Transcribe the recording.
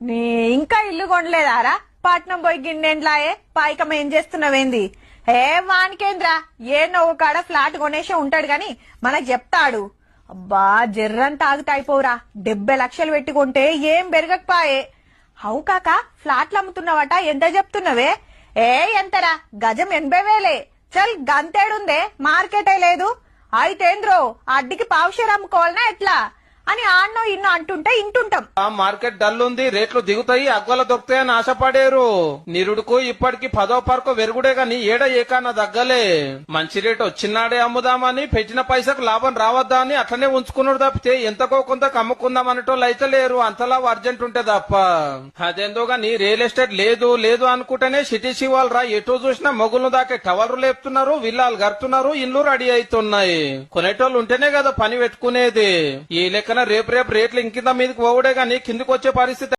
నీ ఇంకా ఇల్లు కొనలేదారా? పట్నం పోయి గిన్నెండ్లాయే? పాయికం ఏం చేస్తున్నావేంది? ఏ వానికేంద్రా? ఏ నవ్వు కాడ ఫ్లాట్ కొనేసే ఉంటాడు గాని మనకు చెప్తాడు. అబ్బా జర్రంత ఆగితే అయిపోవురా. డెబ్బై లక్షలు పెట్టుకుంటే ఏం పెరగకపాయే అవు కాక ఫ్లాట్లు అమ్ముతున్నావట ఎంత చెప్తున్నావే? ఏ ఎంతరా? గజం ఎనభై వేలే. చల్ గంతేడుందే. మార్కెటే లేదు. అయితేంద్రో అడ్డికి పావుషేర్ అమ్ముకోవాలనా ఎట్లా? అని ఆన్నో ఇన్నో అంటుంటే ఇంటుంటాం. ఆ మార్కెట్ డల్ ఉంది రేట్లు దిగుతాయి అగ్గల దొరుకుతాయని ఆశపడేరు. నిరుడుకు ఇప్పటికి పదో పరకు వెరుగుడే గాని ఏడ ఏకాన దగ్గలే. మంచి రేటు వచ్చినాడే అమ్ముదామని పెట్టిన పైసకు లాభం రావద్దా అని అట్లనే ఉంచుకున్నాడు తప్పితే ఎంతకో కొంత కమ్ముకుందాం అనేటోళ్ళు అయితే లేరు అంతలా అర్జెంట్ ఉంటే తప్ప. అదేందో గాని రియల్ ఎస్టేట్ లేదు లేదు అనుకుంటేనే సిటీ శివాలు రా ఎటు చూసినా మొగులు దాకే టవర్లు లేపుతున్నారు విల్లాలు గడుతున్నారు ఇల్లు రెడీ అవుతున్నాయి. కొనేటోళ్ళు ఉంటేనే కదా పని పెట్టుకునేది. ఈ లెక్కన రేపు రేపు రేట్లు ఇంకింత మీదకి పోవడే కానీ కిందికి వచ్చే పరిస్థితి